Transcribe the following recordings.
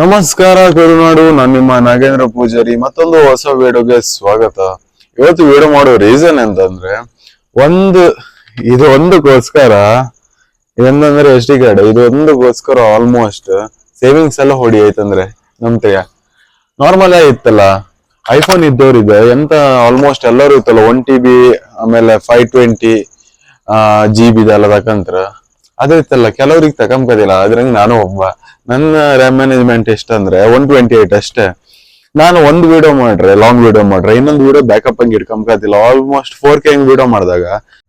ನಮಸ್ಕಾರ ಕರುನಾಡು, ನಾನು ನಿಮ್ಮ ನಾಗೇಂದ್ರ ಪೂಜಾರಿ, ಮತ್ತೊಂದು ಹೊಸ ವಿಡಿಯೋಗೆ ಸ್ವಾಗತ. ಇವತ್ತು ವಿಡಿಯೋ ಮಾಡೋ ರೀಸನ್ ಅಂತಂದ್ರೆ ಒಂದು ಇದು ಒಂದಕ್ಕೋಸ್ಕರ ಏನಂದ್ರೆ ಡಿ ಕಾರ್ಡ್ ಇದು ಒಂದಕ್ಕೋಸ್ಕರ ಆಲ್ಮೋಸ್ಟ್ ಸೇವಿಂಗ್ಸ್ ಎಲ್ಲ ಹೊಡಿ ಆಯ್ತಂದ್ರೆ, ನಮ್ ತೆಯ. ನಾರ್ಮಲ್ ಇತ್ತಲ್ಲ ಐಫೋನ್ ಇದ್ದವ್ರಿದೆ ಎಂತ ಆಲ್ಮೋಸ್ಟ್ ಎಲ್ಲರೂ ಇತ್ತಲ್ಲ ಒನ್ ಟಿ ಬಿ ಆಮೇಲೆ ಫೈವ್ ಟ್ವೆಂಟಿ ಜಿ ಬಿ ಇದೆಲ್ಲ ತಕಂತ್ರ. ಅದು ಇತ್ತಲ್ಲ, ಕೆಲವ್ರಿಗೆ ತಗೊಂಬೋದಿಲ್ಲ ಅದ್ರಂಗೆ ನಾನು ಒಬ್ಬ. ನನ್ನ ರ್ಯಾಮ್ ಮ್ಯಾನೇಜ್ಮೆಂಟ್ ಎಷ್ಟಂದ್ರೆ, ಒನ್ ಟ್ವೆಂಟಿ ಏಟ್ ಅಷ್ಟೇ. ನಾನು ಒಂದು ವಿಡಿಯೋ ಮಾಡ್ರೆ ಲಾಂಗ್ ವಿಡಿಯೋ ಮಾಡ್ರೆ, ಇನ್ನೊಂದು ವಿಡಿಯೋ ಬ್ಯಾಕಪ್ ಹಂಗೆ ಇಟ್ಕೊಂಬಿಲ್ಲ ಆಲ್ಮೋಸ್ಟ್ ಫೋರ್ ಕೆ ಹಂಗ್ ವಿಡಿಯೋ ಮಾಡಿದಾಗ.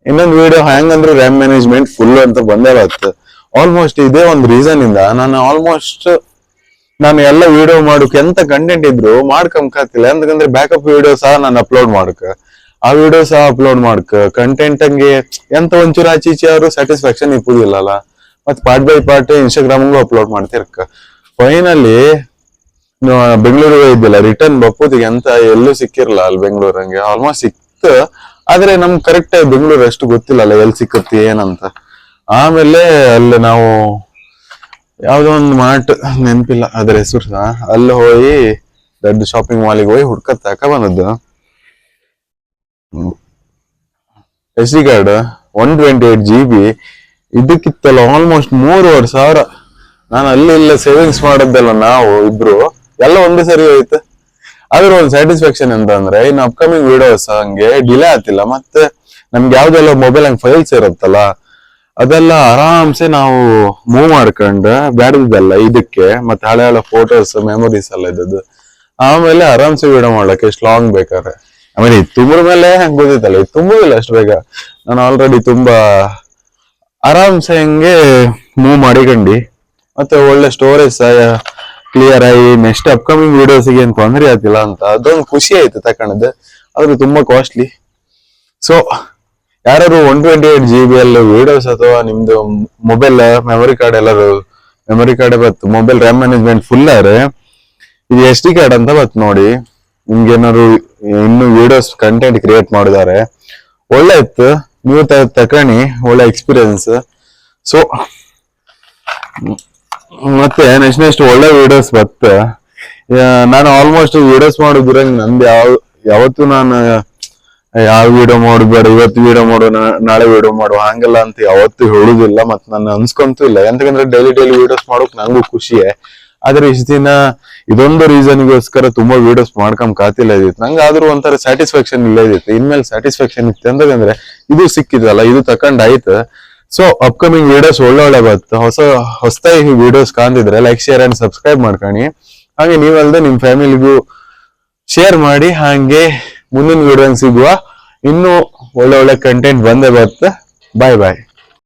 ಇನ್ನೊಂದು ವಿಡಿಯೋ ಹ್ಯಾಂಗ್ ಅಂದ್ರೆ ರ್ಯಾಮ್ ಮ್ಯಾನೇಜ್ಮೆಂಟ್ ಫುಲ್ ಅಂತ ಬಂದೇ ಬರುತ್ತೆ ಆಲ್ಮೋಸ್ಟ್ ಇದೇ ಒಂದು ರೀಸನ್ ಇಂದ ನಾನು ಆಲ್ಮೋಸ್ಟ್ ನಾನು ಎಲ್ಲ ವಿಡಿಯೋ ಮಾಡೋಕೆ ಎಂತ ಕಂಟೆಂಟ್ ಇದ್ರು ಮಾಡ್ಕೊಂಬಕತ್ತಿಲ್ಲ ಯಾಕಂದ್ರೆ ಬ್ಯಾಕಪ್ ವಿಡಿಯೋ ಸಹ ನಾನು ಅಪ್ಲೋಡ್ ಮಾಡಕ್. ಆ ವಿಡಿಯೋ ಸಹ ಅಪ್ಲೋಡ್ ಮಾಡ್ಕ ಕಂಟೆಂಟ್ ಹಂಗೆ ಎಂತ ಒಂಚೂರು ಆಚೆ ಈಚೆ ಅವರು ಸ್ಯಾಟಿಸ್ಫ್ಯಾಕ್ಷನ್ ಇಪ್ಪುದಿಲ್ಲಲ್ಲ. ಮತ್ ಪಾರ್ಟ್ ಬೈ ಪಾರ್ಟ್ ಇನ್ಸ್ಟಾಗ್ರಾಮ್ಗೂ ಅಪ್ಲೋಡ್ ಮಾಡ್ತಿರ್ಕ. ಫೈನಲಿ ಬೆಂಗಳೂರಿಗೆ ಇದ್ದಿಲ್ಲ ರಿಟರ್ನ್ ಬಪ್ಪುದಿಗೆ ಎಂತ ಎಲ್ಲೂ ಸಿಕ್ಕಿರಲ್ಲ ಅಲ್ಲಿ ಬೆಂಗಳೂರಂಗೆ ಆಲ್ಮೋಸ್ಟ್ ಸಿಕ್ತ. ಆದ್ರೆ ನಮ್ಗೆ ಕರೆಕ್ಟ್ ಬೆಂಗಳೂರು ಅಷ್ಟು ಗೊತ್ತಿಲ್ಲಲ್ಲ, ಎಲ್ಲಿ ಸಿಕ್ಕತ್ತೆ, ಏನಂತ. ಆಮೇಲೆ ಅಲ್ಲಿ ನಾವು ಯಾವುದೋ ಒಂದು ಮಾರ್ಟ್ ನೆನಪಿಲ್ಲ, ಅದ್ರ ಹೆಸರು ಅಲ್ಲಿ ಹೋಗಿ ದೊಡ್ಡ ಶಾಪಿಂಗ್ ಮಾಲಿಗೆ ಹೋಗಿ ಹುಡ್ಕತ್ತಾಕ ಬಂದದ್ದು. S D card one twenty eight G B ಇದಕ್ಕಿತ್ತಲ್ಲ almost ಮೂರುವರೆ ಸಾವಿರ. ನಾನು ಅಲ್ಲಿ ಇಲ್ಲ ಸೇವಿಂಗ್ಸ್ ಮಾಡಿದ್ದೆಲ್ಲ ನಾವು ಇಬ್ರು, ಎಲ್ಲ ಒಂದೇ ಸರಿ ಹೋಯ್ತು. ಆದ್ರೆ ಒಂದು ಸ್ಯಾಟಿಸ್ಫ್ಯಾಕ್ಷನ್ ಅಂತ ಅಂದ್ರೆ ಇನ್ನು ಅಪ್ಕಮಿಂಗ್ ವಿಡಿಯೋಸ್ ಹಂಗೆ ಡಿಲೇ ಆತಿಲ್ಲ ಮತ್ತೆ ನಮ್ಗೆ ಯಾವ್ದೆಲ್ಲ ಮೊಬೈಲ್ ಹಂಗೆ ಫೈಲ್ಸ್ ಇರುತ್ತಲ್ಲ, ಅದೆಲ್ಲ ಆರಾಮ್ಸೆ ನಾವು ಮೂವ್ ಮಾಡ್ಕೊಂಡು ಬ್ಯಾಡದಲ್ಲ ಇದಕ್ಕೆ, ಮತ್ತೆ ಹಳೆ ಹಳೆ ಫೋಟೋಸ್ ಮೆಮೊರೀಸ್ ಎಲ್ಲ ಇದ್ದದ್ದು. ಆಮೇಲೆ ಆರಾಮ್ಸೆ ವಿಡಿಯೋ ಮಾಡ್ಲಕ್ಕೆ ಎಷ್ಟು ಲಾಂಗ್ ಬೇಕಾದ್ರೆ. ಆಮೇಲೆ ತುಂಬ್ರ ಮೇಲೆ ಹಂಗ ಗೊತ್ತಿತ್ತಲ್ಲ ಇದು ತುಂಬುದಿಲ್ಲ ಅಷ್ಟು ಬೇಗ. ನಾನು ಆಲ್ರೆಡಿ ತುಂಬಾ ಆರಾಮ್ಸೆ ಹಂಗೆ ಮೂವ್ ಮಾಡಿಕೊಂಡು. ಮತ್ತೆ ಒಳ್ಳೆ ಸ್ಟೋರೇಜ್ ಕ್ಲಿಯರ್ ಆಗಿ ನೆಕ್ಸ್ಟ್ ಅಪ್ಕಮಿಂಗ್ ವಿಡಿಯೋಸಿಗೆ ಏನು ತೊಂದರೆ ಆಗ್ತಿಲ್ಲ ಅಂತ, ಅದೊಂದು ಖುಷಿ ಆಯ್ತು ತಕೊಂಡದ್ದು ಆದ್ರೆ ತುಂಬಾ ಕಾಸ್ಟ್ಲಿ ಸೊ ಯಾರು one twenty eight G B ಅಲ್ಲಿ ವಿಡಿಯೋಸ್ ಅಥವಾ ನಿಮ್ದು ಮೊಬೈಲ್ ಮೆಮೊರಿ ಕಾರ್ಡ್ ಎಲ್ಲರೂ ಮೆಮೊರಿ ಕಾರ್ಡ್ ಬತ್ತು ಮೊಬೈಲ್ ರ್ಯಾಮ್ ಮ್ಯಾನೇಜ್ಮೆಂಟ್ ಫುಲ್ ಆದ್ರೆ, ಇದು ಎಸ್ ಡಿ ಕಾರ್ಡ್ ಅಂತ ಬತ್ತು ನೋಡಿ. ನಿಮ್ಗೆ ಏನಾದ್ರು ಇನ್ನು ವಿಡಿಯೋಸ್ ಕಂಟೆಂಟ್ ಕ್ರಿಯೇಟ್ ಮಾಡಿದ್ದಾರೆ. ಒಳ್ಳೆ ಇತ್ತು. ನೀವು ತ- ತಕಣಿ. ಒಳ್ಳೆ ಎಕ್ಸ್ಪೀರಿಯನ್ಸ್ ಸೊ ಮತ್ತೆ ನೆಕ್ಸ್ಟ್ ನೆಕ್ಸ್ಟ್ ಒಳ್ಳೆ ವಿಡಿಯೋಸ್ ಬತ್ತೆ ನಾನು ಆಲ್ಮೋಸ್ಟ್ ವಿಡಿಯೋಸ್ ಮಾಡಿದ್ರೆ ನಂದು ಯಾವ, ಯಾವತ್ತು ನಾನು ಯಾವ ವಿಡಿಯೋ ಮಾಡಬೇಡ ಇವತ್ತು ವಿಡಿಯೋ ಮಾಡು ನಾಳೆ ವಿಡಿಯೋ ಮಾಡು, ಹಂಗೆಲ್ಲ ಅಂತ ಯಾವತ್ತು ಹೇಳುದಿಲ್ಲ ಮತ್ತೆ ನಾನು ಅನ್ಸ್ಕೊಂತೂ ಇಲ್ಲ. ಎಂತಕಂದ್ರೆ ಡೈಲಿ ಡೈಲಿ ವಿಡಿಯೋಸ್ ಮಾಡೋಕ್ ನಂಗೂ ಖುಷಿಯೇ. ಆದ್ರೆ ಇಷ್ಟ ದಿನ ಇದೊಂದು ರೀಸನ್ಗೋಸ್ಕರ ತುಂಬಾ ವಿಡಿಯೋಸ್ ಮಾಡ್ಕೊಂಡ್ ಕಾತಿಲ್ಲ ಇದ್ದಿತ್ತು ನಂಗೆ ಆದ್ರೂ ಒಂಥರ ಸ್ಯಾಟಿಸ್ಫ್ಯಾಕ್ಷನ್ ಇಲ್ಲ ಇದಿತ್ತು. ಇನ್ಮೇಲೆ ಸ್ಯಾಟಿಸ್ಫ್ಯಾಕ್ಷನ್ ಇತ್ತು ಅಂದ್ರೆ ಇದು ಸಿಕ್ಕಿದಲ್ಲ ಇದು ತಕೊಂಡ್ ಆಯ್ತು. ಸೊ ಅಪ್ಕಮಿಂಗ್ ವಿಡಿಯೋಸ್ ಒಳ್ಳೆ ಒಳ್ಳೆ ಬತ್ತು. ಹೊಸ ಹೊಸದಾಗಿ ವಿಡಿಯೋಸ್ ಕಾಣ್ತಿದ್ರೆ ಲೈಕ್ ಶೇರ್ ಅಂಡ್ ಸಬ್ಸ್ಕ್ರೈಬ್ ಮಾಡ್ಕೊಳ್ಳಿ ಹಾಗೆ ನೀವಲ್ಲದೆ ನಿಮ್ ಫ್ಯಾಮಿಲಿಗೂ ಶೇರ್ ಮಾಡಿ, ಹಾಗೆ ಮುಂದಿನ ವಿಡಿಯೋ ಸಿಗುವ ಇನ್ನೂ ಒಳ್ಳೆ ಒಳ್ಳೆ ಕಂಟೆಂಟ್ ಬಂದೇ ಬರುತ್ತೆ. ಬಾಯ್ ಬಾಯ್